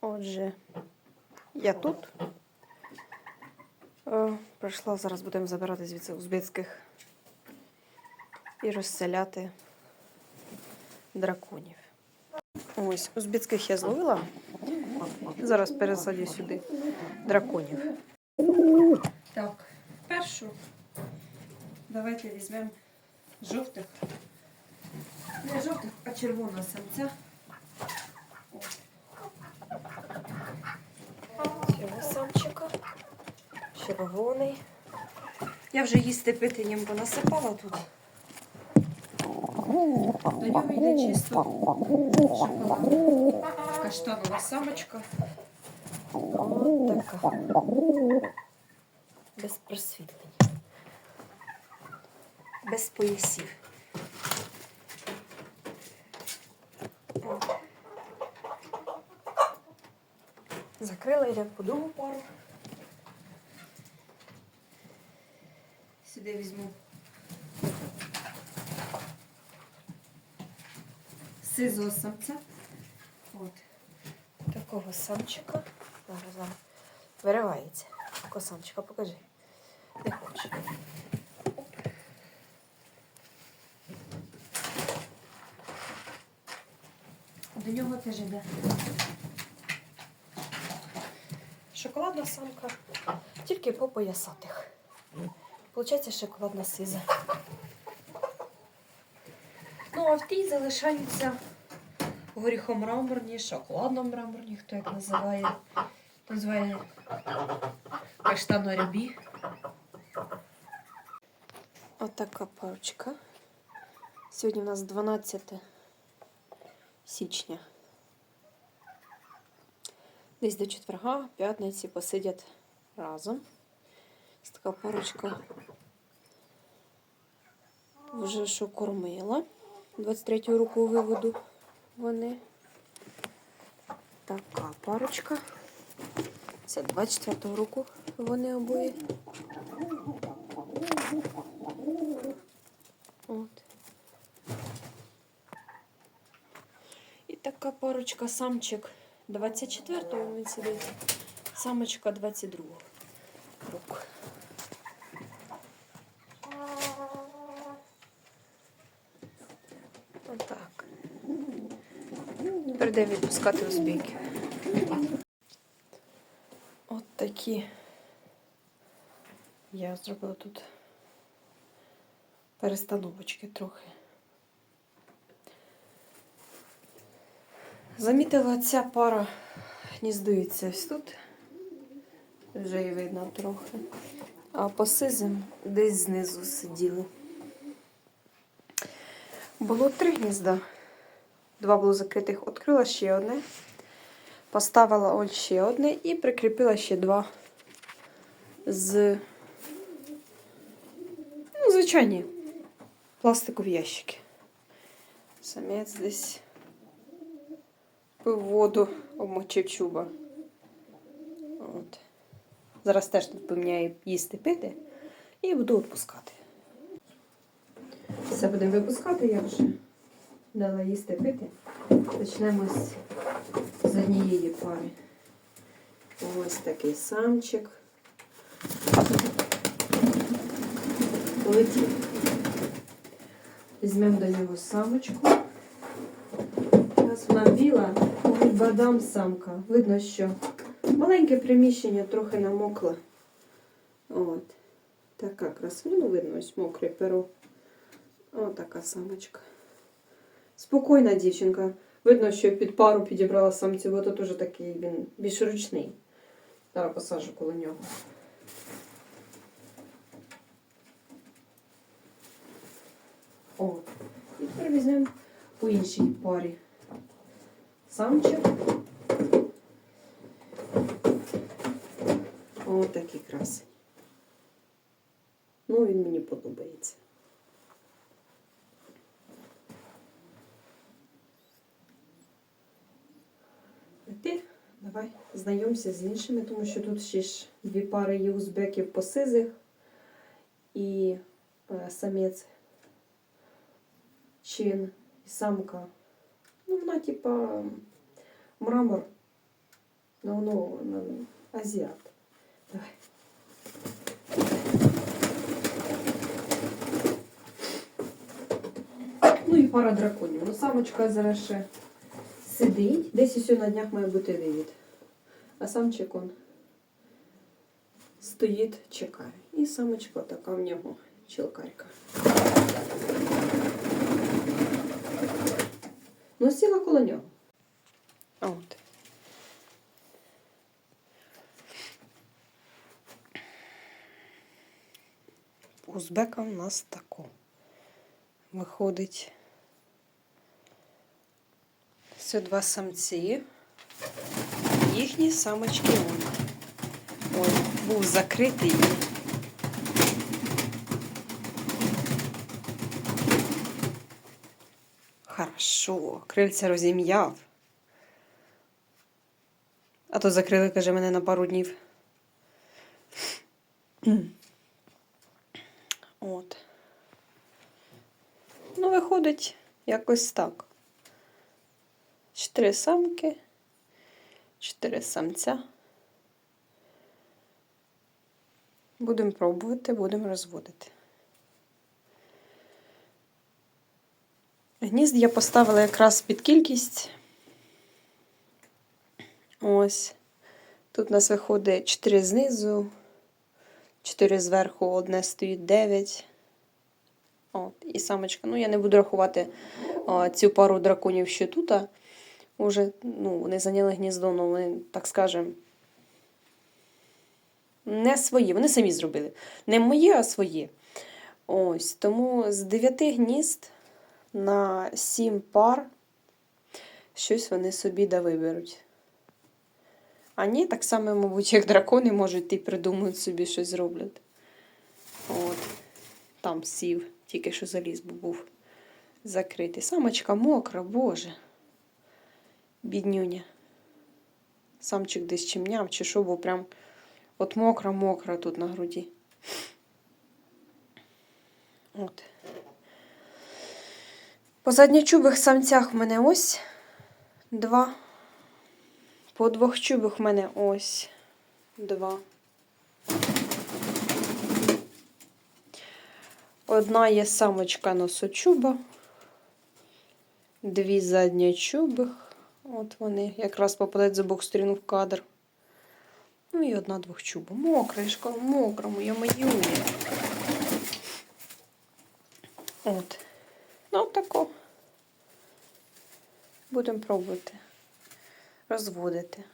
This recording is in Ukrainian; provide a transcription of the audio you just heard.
Отже, я тут. Е, Прийшла, зараз будемо забирати звідси узбецьких і розселяти драконів. Ось, узбецьких я зловила. Зараз пересадю сюди драконів. Так, першу. Давайте візьмемо жовтих. Не жовтих, а червоного самця. От. Цього самчика. Червоний. Я вже їсти пити їм понасипала тут. До нього йде чисто шоколад. Каштанова самочка. От така. Без просвітлень. Без поясів. Закрила, йдемо по другу пару. Сюди візьму сизого самця. От. Такого самчика. Зараз вам виривається. Такого самчика покажи. Не хоче. До нього теж іде. Шоколадна самка, тільки по поясатих. Получається шоколадна сиза. Ну, а в тій залишаються горіхомраморні, шоколадно-мраморні, хто як називає. Називає каштано-рябі. Отака парочка. Сьогодні у нас 12 січня. Десь до четверга, п'ятниці посидять разом. Ось така парочка вже що кормила. 23 року виводу вони. Така парочка. Це 24 року вони обоє. От. І така парочка самчик 24-го він сидить, самочка 22-го року. Тепер відпускати узбеків. От такі. Я зробила тут перестановочки трохи. Замітила, ця пара гніздується ось тут. Вже і видно трохи. А по сизим десь знизу сиділи. Було три гнізда. Два було закритих, відкрила ще одне. Поставила ось ще одне і прикріпила ще два з ну, звичайні пластикові ящики. Самець десь воду, обмочив чуба. От. Зараз теж тут поміняю їсти пити і буду відпускати. Все будемо випускати, я вже дала їсти пити. Почнемо з, однієї пари. Ось такий самчик. Полетів. Візьмемо до нього самочку. Ось вона біла, бадам самка. Видно, що маленьке приміщення трохи намокло. От. Така красуня, видно, ось мокре перо. Ось така самочка. Спокійна дівчинка. Видно, що під пару підібрала самцю, бо тут уже такий він більш ручний. Зараз посажу коло нього. О, і тепер візьмемо по іншій парі. Самчик. О, такий красень. Ну, він мені подобається. А ти давай знайомся з іншими, тому що тут ще ж дві пари є узбеків по сизих і е, самець чин і самка. Ну, вона, типа, мрамор Ну, ну, ну, азіат. Давай. Ну і пара драконів. Ну, самочка зараз ще сидить. Десь усе на днях має бути вивід. А самчик он стоїть, чекає. І самочка така в нього чілкарка. Ну, сіла коло нього. От. Узбека у нас тако. Виходить. Це два самці. Їхні самочки. Ой, був закритий. Хорошо, крильця розім'яв. А то закрили, каже, мене на пару днів. От. Ну, виходить якось так. Чотири самки, чотири самця. Будемо пробувати, будемо розводити. Гнізд я поставила якраз під кількість. Ось. Тут у нас виходить 4 знизу, 4 зверху, одне стоїть 9. От, і самочка. Ну, я не буду рахувати а, цю пару драконів, що тут. Уже, ну, вони зайняли гніздо, ну, вони, так скажемо, не свої. Вони самі зробили. Не мої, а свої. Ось, тому з 9 гнізд на 7 пар щось вони собі да виберуть. А ні, так само, мабуть, як дракони можуть і придумають собі щось зроблять. От. Там сів, тільки що заліз, бо був закритий. Самочка мокра, боже. Біднюня. Самчик десь чимняв, чи що, бо прям от мокра-мокра тут на груді. От. По задньочубих самцях в мене ось два. По двохчубих в мене ось два. Одна є самочка носочуба, дві задньочубих. От вони якраз попадають з обох сторін в кадр. Ну і одна двохчуба. Мокра, я ж кажу, мокра, моя маюня. От. Ну, тако. Будемо пробувати розводити.